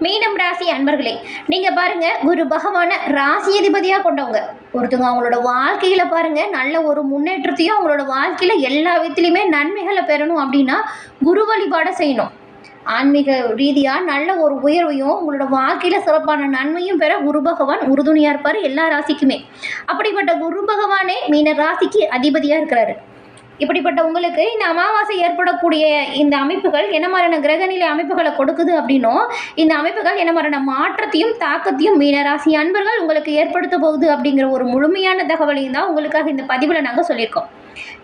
மீனம் ராசி அன்பர்களே நீங்கள் பாருங்க குரு பகவான ராசி அதிபதியாக கொண்டவங்க. ஒருத்தவங்க அவங்களோட வாழ்க்கையில் பாருங்க நல்ல ஒரு முன்னேற்றத்தையும் அவங்களோட வாழ்க்கையில் எல்லா விதத்துலையுமே நன்மைகளை பெறணும் அப்படின்னா குரு வழிபாடை செய்யணும். ஆன்மீக ரீதியாக நல்ல ஒரு உயர்வையும் உங்களோட வாழ்க்கையில் சிறப்பான நன்மையும் பெற குரு பகவான் உறுதுணையாக இருப்பார் எல்லா ராசிக்குமே. அப்படிப்பட்ட குரு பகவானே மீன ராசிக்கு அதிபதியாக இருக்கிறாரு. இப்படிப்பட்ட உங்களுக்கு இந்த அமாவாசை ஏற்படக்கூடிய இந்த அமைப்புகள் என்ன மாதிரியான கிரகநிலை அமைப்புகளை கொடுக்குது அப்படின்னும் இந்த அமைப்புகள் என்ன மாதிரியான மாற்றத்தையும் தாக்கத்தையும் மீனராசி அன்பர்கள் உங்களுக்கு ஏற்படுத்த போகுது அப்படிங்கிற ஒரு முழுமையான தகவலையும் தான் உங்களுக்காக இந்த பதிவில் நாங்கள் சொல்லியிருக்கோம்.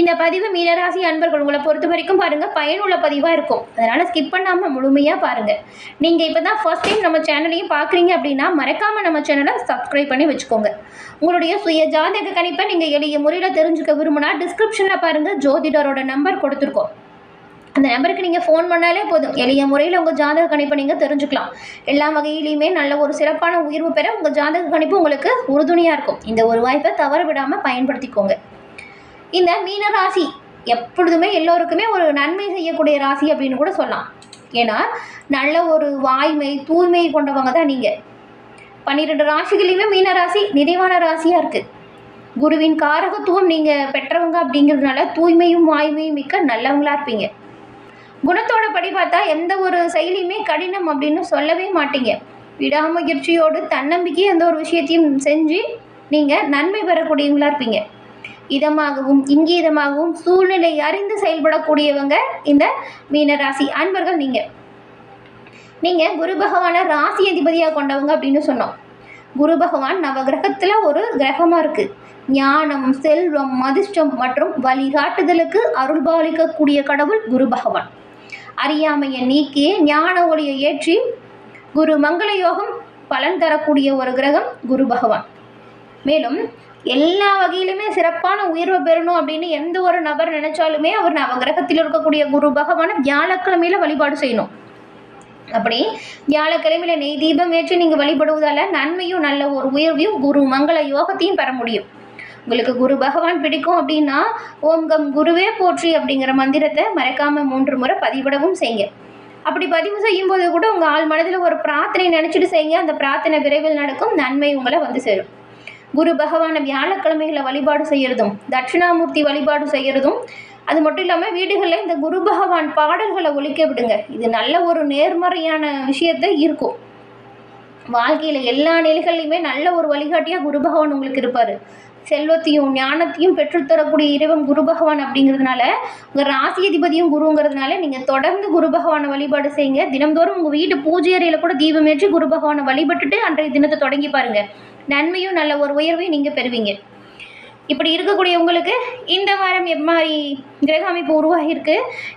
இந்த பதிவு மீனராசி அன்பர்கள் உங்களை பொறுத்த வரைக்கும் பாருங்கள் பயனுள்ள பதிவாக இருக்கும். அதனால் ஸ்கிப் பண்ணாமல் முழுமையாக பாருங்கள் நீங்கள் இப்போ தான் ஃபர்ஸ்ட் டைம் நம்ம சேனலையும் பார்க்குறீங்க அப்படின்னா மறக்காமல் நம்ம சேனலை சப்ஸ்கிரைப் பண்ணி வச்சுக்கோங்க. உங்களுடைய சுய ஜாதக கணிப்பை நீங்கள் எளிய முறையில் தெரிஞ்சுக்க விரும்பினா டிஸ்கிரிப்ஷனில் பாருங்கள் ஜோதிடரோட நம்பர் கொடுத்துருக்கோம். அந்த நம்பருக்கு நீங்கள் ஃபோன் பண்ணாலே போதும். எளிய முறையில் உங்கள் ஜாதக கணிப்பை நீங்கள் தெரிஞ்சுக்கலாம். எல்லா வகையிலையுமே நல்ல ஒரு சிறப்பான உயர்வு பெற உங்கள் ஜாதக கணிப்பு உங்களுக்கு உறுதுணையாக இருக்கும். இந்த ஒரு வாய்ப்பை தவற விடாமல் பயன்படுத்திக்கோங்க. இந்த மீன ராசி எப்பொழுதுமே எல்லோருக்குமே ஒரு நன்மை செய்யக்கூடிய ராசி அப்படின்னு கூட சொல்லலாம். ஏன்னா நல்ல ஒரு வாய்மை தூய்மை கொண்டவங்க தான் நீங்கள் பன்னிரெண்டு ராசிகளையுமே மீன ராசி நிறைவான ராசியாக இருக்குது குருவின் காரகத்துவம் நீங்கள் பெற்றவங்க அப்படிங்கிறதுனால தூய்மையும் வாய்மையும் மிக்க நல்லவங்களாக இருப்பீங்க. குணத்தோட படி பார்த்தா எந்த ஒரு செயலியுமே கடினம் அப்படின்னு சொல்லவே மாட்டீங்க. விடாமுயற்சியோடு தன்னம்பிக்கை எந்த ஒரு விஷயத்தையும் செஞ்சு நீங்கள் நன்மை பெறக்கூடியவங்களா இருப்பீங்க. இதமாகவும் இங்கீதமாகவும் சூழ்நிலை அறிந்து செயல்படக்கூடியவங்க இந்த மீனராசி அன்பர்கள் நீங்கள் நீங்கள் குரு பகவானை ராசி அதிபதியாக கொண்டவங்க அப்படின்னு சொன்னோம். குரு பகவான் நவகிரகத்தில் ஒரு கிரகமாக இருக்குது ஞானம் செல்வம் அதிர்ஷ்டம் மற்றும் வழிகாட்டுதலுக்கு அருள்பாலிக்கக்கூடிய கடவுள் குரு பகவான். அறியாமையை நீக்கி ஞான ஒளியை ஏற்றி குரு மங்கள யோகம் பலன் தரக்கூடிய ஒரு கிரகம் குரு பகவான். மேலும் எல்லா வகையிலுமே சிறப்பான உயர்வை பெறணும் அப்படின்னு எந்த ஒரு நபர் நினைச்சாலுமே அவர் நவகிரகத்தில் இருக்கக்கூடிய குரு பகவான வியாழக்கிழமையில வழிபாடு செய்யணும். அப்படி வியாழக்கிழமையில நெய் தீபம் ஏற்றி நீங்கள் வழிபடுவதால நன்மையும் நல்ல ஒரு உயர்வையும் குரு மங்கள யோகத்தையும் பெற முடியும். உங்களுக்கு குரு பகவான் பிடிக்கும் அப்படின்னா ஓம் கம் குருவே போற்றி அப்படிங்கிற மந்திரத்தை மறக்காம மூன்று முறை பதிவிடவும் செய்யுங்க. அப்படி பதிவு செய்யும் போது கூட உங்கள் ஆள் மனதில் ஒரு பிரார்த்தனை நினச்சிட்டு செய்யுங்க. அந்த பிரார்த்தனை விரைவில் நடக்கும். நன்மை உங்களை வந்து சேரும். குரு பகவானை வியாழக்கிழமைகளை வழிபாடு செய்கிறதும் தட்சிணாமூர்த்தி வழிபாடு செய்கிறதும் அது மட்டும் இல்லாமல் வீடுகளில் இந்த குரு பகவான் பாடல்களை ஒழிக்க விடுங்க. இது நல்ல ஒரு நேர்மறையான விஷயத்தை இருக்கும் வாழ்க்கையில் எல்லா நிலைகள்லையுமே நல்ல ஒரு வழிகாட்டியாக குரு பகவான் உங்களுக்கு இருப்பார். செல்வத்தையும் ஞானத்தையும் பெற்றுத்தரக்கூடிய இறைவன் குரு பகவான் அப்படிங்கிறதுனால உங்கள் ராசி அதிபதியும் குருங்கிறதுனால நீங்கள் தொடர்ந்து குரு பகவானை வழிபாடு செய்யுங்க. தினம்தோறும் உங்கள் வீட்டு பூஜை அறையில் கூட தீபம் ஏற்றி குரு பகவானை வழிபட்டுட்டு அன்றைய தினத்தை தொடங்கி பாருங்கள் நன்மையும் நல்ல ஒரு உயர்வையும் நீங்கள் பெறுவீங்க. இப்படி இருக்கக்கூடிய உங்களுக்கு இந்த வாரம் எப் மாதிரி கிரக அமைப்பு உருவாகியிருக்கு.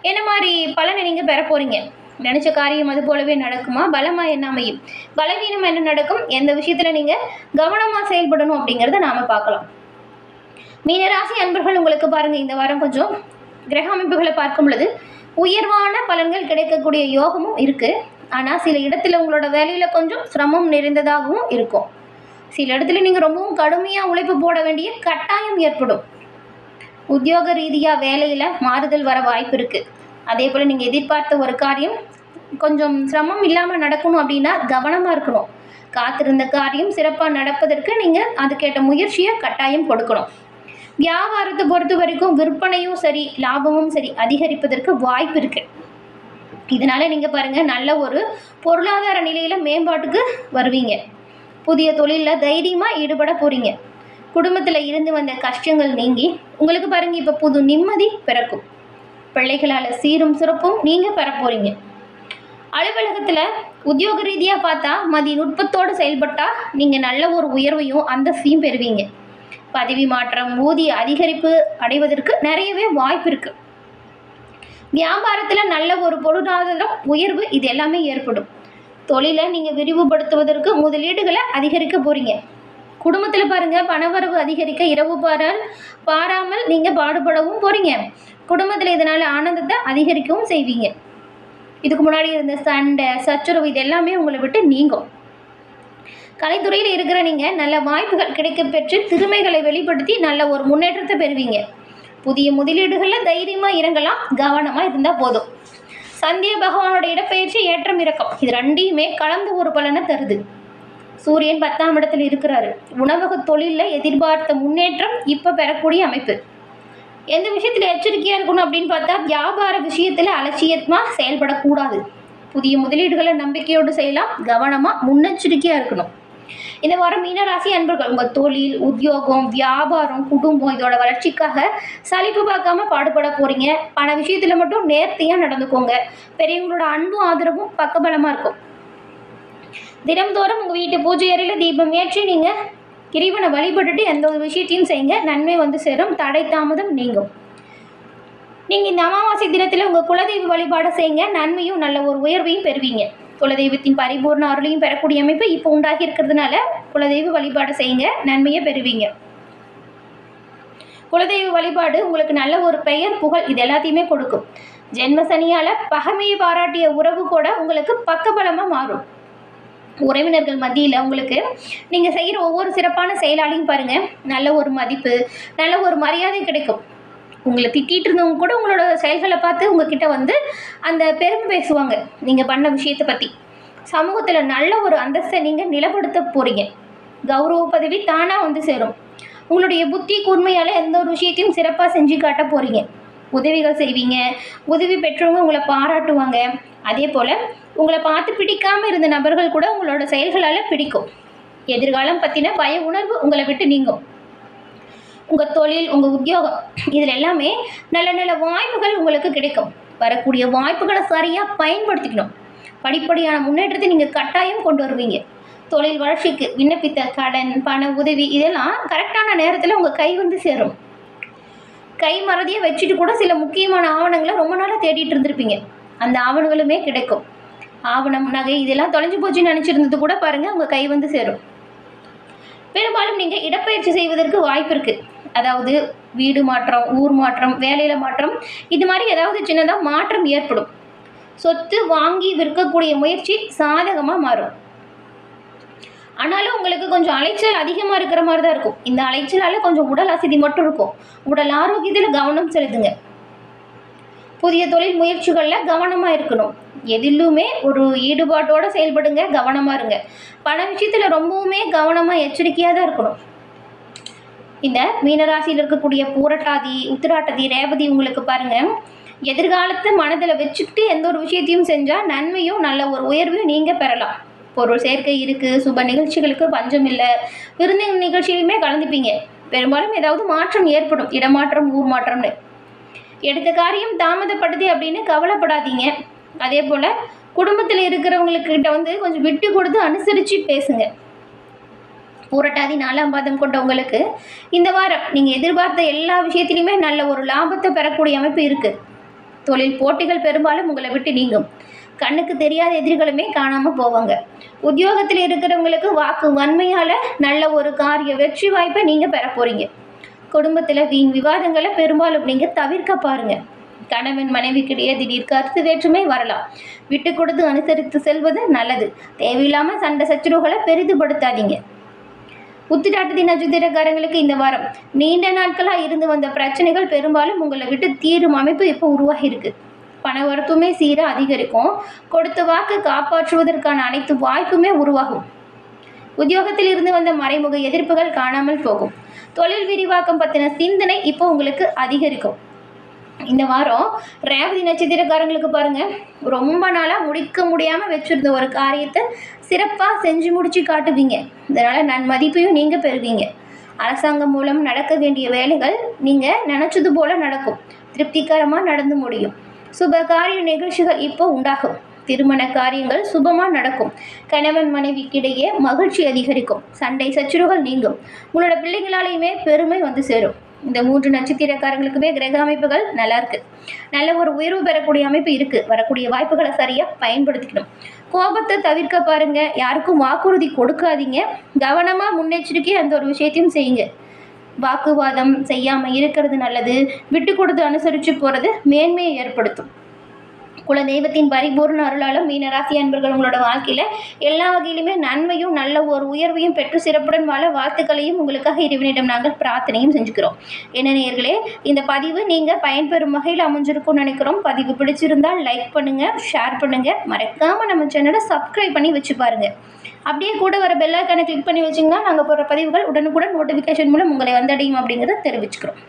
என்ன மாதிரி பலனை நீங்கள் பெற போகிறீங்க நினச்ச காரியம் அது போலவே நடக்குமா? பலமாக என்ன அமையும்? பலவீனம் என்ன நடக்கும்? எந்த விஷயத்தில் நீங்கள் கவனமாக செயல்படணும் அப்படிங்கிறத நாம் பார்க்கலாம். மீனராசி அன்பர்கள் உங்களுக்கு பாருங்கள் இந்த வாரம் கொஞ்சம் கிரக அமைப்புகளை பார்க்கும் பொழுது உயர்வான பலன்கள் கிடைக்கக்கூடிய யோகமும் இருக்குது ஆனால் சில இடத்துல உங்களோட வேலையில் கொஞ்சம் சிரமம் நிறைந்ததாகவும் இருக்கும். சில இடத்துல நீங்கள் ரொம்பவும் கடுமையாக உழைப்பு போட வேண்டிய கட்டாயம் ஏற்படும். உத்தியோக ரீதியாக வேலையில் மாறுதல் வர வாய்ப்பு இருக்குது அதே போல் நீங்கள் எதிர்பார்த்த ஒரு காரியம் கொஞ்சம் சிரமம் இல்லாமல் நடக்கணும் அப்படின்னா கவனமாக இருக்கணும். காத்திருந்த காரியம் சிறப்பாக நடப்பதற்கு நீங்கள் அதுக்கேற்ற முயற்சியை கட்டாயம் கொடுக்கணும். வியாபாரத்தை பொறுத்த வரைக்கும் விற்பனையும் சரி லாபமும் சரி அதிகரிப்பதற்கு வாய்ப்பு இருக்குது இதனால் நீங்கள் பாருங்கள் நல்ல ஒரு பொருளாதார நிலையில் மேம்பாட்டுக்கு வருவீங்க. புதிய தொழிலில் தைரியமாக ஈடுபட போகிறீங்க குடும்பத்தில் இருந்து வந்த கஷ்டங்கள் நீங்கி உங்களுக்கு பாருங்கள் இப்போ புது நிம்மதி பிறக்கும். பிள்ளைகளால் சீரும் சிறப்பும் நீங்கள் பெற போகிறீங்க அலுவலகத்தில் உத்தியோக ரீதியாக பார்த்தா மதி நுட்பத்தோடு செயல்பட்டால் நீங்கள் நல்ல ஒரு உயர்வையும் அந்தஸ்தையும் பெறுவீங்க. பதவி மாற்றம் ஊதிய அதிகரிப்பு அடைவதற்கு நிறையவே வாய்ப்பு இருக்குது வியாபாரத்தில் நல்ல ஒரு பொருளாதாரம் உயர்வு இது எல்லாமே ஏற்படும். தொழிலை நீங்கள் விரிவுபடுத்துவதற்கு முதலீடுகளை அதிகரிக்க போகிறீங்க குடும்பத்தில் பாருங்கள் பணவரவு அதிகரிக்க இரவு பாரால் பாராமல் நீங்கள் பாடுபடவும் போகிறீங்க குடும்பத்தில் இதனால் ஆனந்தத்தை அதிகரிக்கவும் செய்வீங்க. இதுக்கு முன்னாடி இருந்த சண்டை சச்சரவு இது எல்லாமே உங்களை விட்டு நீங்கும். கலைத்துறையில் இருக்கிற நீங்கள் நல்ல வாய்ப்புகள் கிடைக்க பெற்று திறமைகளை வெளிப்படுத்தி நல்ல ஒரு முன்னேற்றத்தை பெறுவீங்க. புதிய முதலீடுகளில் தைரியமாக இறங்கலாம் கவனமாக இருந்தால் போதும். சந்திய பகவானோட இடப்பெயர்ச்சி ஏற்றம் இறக்கம். இது ரெண்டையுமே கலந்து ஒரு பலனை தருது. சூரியன் பத்தாம் இடத்துல இருக்கிறாரு. உணவக தொழிலில் எதிர்பார்த்த முன்னேற்றம் இப்போ பெறக்கூடிய அமைப்பு. எந்த விஷயத்தில் எச்சரிக்கையாக இருக்கணும் அப்படின்னு பார்த்தா வியாபார விஷயத்தில் அலட்சியமாக செயல்படக்கூடாது. புதிய முதலீடுகளை நம்பிக்கையோடு செய்யலாம். கவனமாக முன்னெச்சரிக்கையாக இருக்கணும். இந்த வாரம் மீனராசி அன்பர்கள் உங்கள் தொழில் உத்தியோகம் வியாபாரம் குடும்பம் இதோட வளர்ச்சிக்காக சலிப்பு பார்க்காம பாடுபட போகிறீங்க பண விஷயத்தில் மட்டும் நேர்த்தியாக நடந்துக்கோங்க. பெரியவங்களோட அன்பும் ஆதரவும் பக்கபலமாக இருக்கும். தினம்தோறும் உங்கள் வீட்டு பூஜை அறையில் தீபம் ஏற்றி நீங்கள் இறைவனை வழிபட்டுட்டு எந்த ஒரு விஷயத்தையும் செய்யுங்க. நன்மை வந்து சேரும் தடை தாமதம் நீங்கும். நீங்கள் இந்த அமாவாசை தினத்தில் உங்கள் குலதெய்வ வழிபாடை செய்யுங்க. நன்மையும் நல்ல ஒரு உயர்வையும் பெறுவீங்க. குலதெய்வத்தின் பரிபூர்ண அருளையும் பெறக்கூடிய அமைப்பு இப்போ உண்டாகி இருக்கிறதுனால குலதெய்வ வழிபாடை செய்யுங்க நன்மையை பெறுவீங்க. குலதெய்வ வழிபாடு உங்களுக்கு நல்ல ஒரு பெயர் புகழ் இது எல்லாத்தையுமே கொடுக்கும். ஜென்ம சனியால் பகைமையை பாராட்டிய உறவு கூட உங்களுக்கு பக்கபலமாக மாறும். உறவினர்கள் மத்தியில் உங்களுக்கு நீங்கள் செய்கிற ஒவ்வொரு சிறப்பான செயலாலையும் பாருங்கள் நல்ல ஒரு மதிப்பு நல்ல ஒரு மரியாதை கிடைக்கும். உங்களை திட்டிகிட்டு இருந்தவங்க கூட உங்களோட செயல்களை பார்த்து உங்ககிட்ட வந்து அந்த பெருமை பேசுவாங்க. நீங்கள் பண்ண விஷயத்தை பற்றி சமூகத்தில் நல்ல ஒரு அந்தஸ்தை நீங்கள் நிலப்படுத்த போகிறீங்க கௌரவ பதவி தானாக வந்து சேரும். உங்களுடைய புத்தி கூர்மையால் எந்த ஒரு விஷயத்தையும் சிறப்பாக செஞ்சு காட்ட போகிறீங்க உதவிகள் செய்வீங்க. உதவி பெற்றவங்க உங்களை பாராட்டுவாங்க. அதே போல் உங்களை பார்த்து பிடிக்காமல் இருந்த நபர்கள் கூட உங்களோட செயல்களால் பிடிக்கும். எதிர்காலம் பற்றின பய உணர்வு உங்களை விட்டு நீங்கும். உங்கள் தொழில் உங்கள் உத்தியோகம் இதில் எல்லாமே நல்ல நல்ல வாய்ப்புகள் உங்களுக்கு கிடைக்கும். வரக்கூடிய வாய்ப்புகளை சரியாக பயன்படுத்திக்கணும். படிப்படியான முன்னேற்றத்தை நீங்கள் கட்டாயம் கொண்டு வருவீங்க. தொழில் வளர்ச்சிக்கு விண்ணப்பித்த கடன் பண உதவி இதெல்லாம் கரெக்டான நேரத்தில் உங்கள் கை வந்து சேரும். கை மறதியை வச்சுட்டு கூட சில முக்கியமான ஆவணங்களை ரொம்ப நாளாக தேடிட்டு இருந்திருப்பீங்க. அந்த ஆவணங்களுமே கிடைக்கும். ஆவணம் நகை இதெல்லாம் தொலைஞ்சு போச்சுன்னு நினச்சிருந்தது கூட பாருங்கள் உங்கள் கை வந்து சேரும். பெரும்பாலும் நீங்கள் இடப்பயிற்சி செய்வதற்கு வாய்ப்பு இருக்குது அதாவது வீடு மாற்றம் ஊர் மாற்றம் வேலையில் மாற்றம் இது மாதிரி ஏதாவது சின்னதாக மாற்றம் ஏற்படும். சொத்து வாங்கி விற்கக்கூடிய முயற்சி சாதகமாக மாறும். ஆனாலும் உங்களுக்கு கொஞ்சம் அலைச்சல் அதிகமாக இருக்கிற மாதிரி தான் இருக்கும். இந்த அலைச்சலால் கொஞ்சம் உடல் அசதி மட்டும் இருக்கும். உடல் ஆரோக்கியத்தில் கவனம் செலுத்துங்க. புதிய தொழில் முயற்சிகளில் கவனமாக இருக்கணும். எதிலுமே ஒரு ஈடுபாட்டோடு செயல்படுங்க கவனமாக இருங்க. பண விஷயத்தில் ரொம்பவுமே கவனமாக எச்சரிக்கையாக தான் இருக்கணும். இந்த மீனராசியில் இருக்கக்கூடிய பூரட்டாதி உத்திராட்டதி ரேவதி உங்களுக்கு பாருங்கள் எதிர்காலத்தை மனதில் வச்சுக்கிட்டு எந்த ஒரு விஷயத்தையும் செஞ்சால் நன்மையும் நல்ல ஒரு உயர்வையும் நீங்கள் பெறலாம். பொருள் சேர்க்கை இருக்குது சுப நிகழ்ச்சிகளுக்கு பஞ்சம் இல்லை. விருந்து நிகழ்ச்சியிலுமே கலந்துப்பீங்க. பெரும்பாலும் ஏதாவது மாற்றம் ஏற்படும். இடமாற்றம் ஊர் மாற்றம்னு. எடுத்த காரியம் தாமதப்படுது அப்படின்னு கவலைப்படாதீங்க. அதே போல் குடும்பத்தில் இருக்கிறவங்களுக்கிட்ட வந்து கொஞ்சம் விட்டு கொடுத்து அனுசரித்து பேசுங்க. பூரட்டாதி நாலாம் பாதம் கொண்டவங்களுக்கு இந்த வாரம் நீங்கள் எதிர்பார்த்த எல்லா விஷயத்திலையுமே நல்ல ஒரு லாபத்தை பெறக்கூடிய அமைப்பு இருக்குது தொழில் போட்டிகள் பெரும்பாலும் உங்களை விட்டு நீங்கும். கண்ணுக்கு தெரியாத எதிரிகளுமே காணாமல் போவாங்க. உத்தியோகத்தில் இருக்கிறவங்களுக்கு வாக்கு வன்மையால் நல்ல ஒரு காரிய வெற்றி வாய்ப்பை நீங்கள் பெற போகிறீங்க குடும்பத்தில் வீண் விவாதங்களை பெரும்பாலும் நீங்கள் தவிர்க்க பாருங்கள் கணவன் மனைவிக்கிடையே திடீர் கருத்து வேற்றுமை வரலாம். விட்டு கொடுத்து அனுசரித்து செல்வது நல்லது. தேவையில்லாமல் சண்டை சச்சரவுகளை பெரிதுபடுத்தாதீங்க. உத்திராட்டதி நட்சத்திரக்காரங்களுக்கு இந்த வாரம் நீண்ட நாட்களாக இருந்து வந்த பிரச்சனைகள் பெரும்பாலும் உங்களை விட்டு தீரும் அமைப்பு இப்போ உருவாகி இருக்கு பண சீராக அதிகரிக்கும். கொடுத்த வாக்கு காப்பாற்றுவதற்கான அனைத்து வாய்ப்புமே உருவாகும். உத்தியோகத்தில் இருந்து வந்த மறைமுக எதிர்ப்புகள் காணாமல் போகும். தொழில் விரிவாக்கம் பற்றின சிந்தனை இப்போ உங்களுக்கு அதிகரிக்கும். இந்த வாரம் ரேவதி நட்சத்திரக்காரங்களுக்கு பாருங்க ரொம்ப நாளாக முடிக்க முடியாமல் வச்சுருந்த ஒரு காரியத்தை சிறப்பாக செஞ்சு முடித்து காட்டுவீங்க. இதனால் நன் மதிப்பையும் நீங்கள் பெறுவீங்க. அரசாங்கம் மூலம் நடக்க வேண்டிய வேலைகள் நீங்கள் நினச்சது போல் நடக்கும். திருப்திகரமாக நடந்து முடியும். சுப காரிய நிகழ்ச்சிகள் இப்போ உண்டாகும். திருமண காரியங்கள் சுபமாக நடக்கும். கணவன் மனைவிக்கிடையே மகிழ்ச்சி அதிகரிக்கும். சண்டை சச்சுறுகள் நீங்கும். உங்களோட பிள்ளைகளாலேயுமே பெருமை வந்து சேரும். இந்த மூன்று நட்சத்திரக்காரங்களுக்குமே கிரக அமைப்புகள் நல்லா இருக்கு. நல்ல ஒரு உயர்வு பெறக்கூடிய அமைப்பு இருக்கு. வரக்கூடிய வாய்ப்புகளை சரியாக பயன்படுத்திக்கணும். கோபத்தை தவிர்க்க பாருங்க. யாருக்கும் வாக்குறுதி கொடுக்காதீங்க. கவனமாக முன்னெச்சரிக்கை அந்த ஒரு விஷயத்தையும் செய்யுங்க. வாக்குவாதம் செய்யாமல் இருக்கிறது நல்லது. விட்டு கொடுத்து அனுசரித்து போகிறது மேன்மையை ஏற்படுத்தும். குலதெய்வத்தின் பரிபூர்ண அருளாலும் மீனராசி அன்பர்கள் உங்களோட வாழ்க்கையில் எல்லா வகையிலுமே நன்மையும் நல்ல ஒரு உயர்வையும் பெற்று சிறப்புடன் வாழ வாழ்த்துக்களையும் உங்களுக்காக இறைவனிடம் நாங்கள் பிரார்த்தனையும் செஞ்சுக்கிறோம். என்ன நேர்களே இந்த பதிவு நீங்கள் பயன்பெறும் வகையில் அமைஞ்சிருக்கும்னு நினைக்கிறோம். பதிவு பிடிச்சிருந்தால் லைக் பண்ணுங்கள் ஷேர் பண்ணுங்கள் மறக்காமல் நம்ம சேனலை சப்ஸ்கிரைப் பண்ணி வச்சு பாருங்கள் அப்படியே கூட வர பெல் ஐக்கானை கிளிக் பண்ணி வச்சிங்கன்னா நாங்கள் போடுற பதிவுகள் உடனுக்குடன் நோட்டிஃபிகேஷன் மூலம் உங்களை வந்தடையும் அப்படிங்கிறத தெரிவிச்சுக்கிறோம்.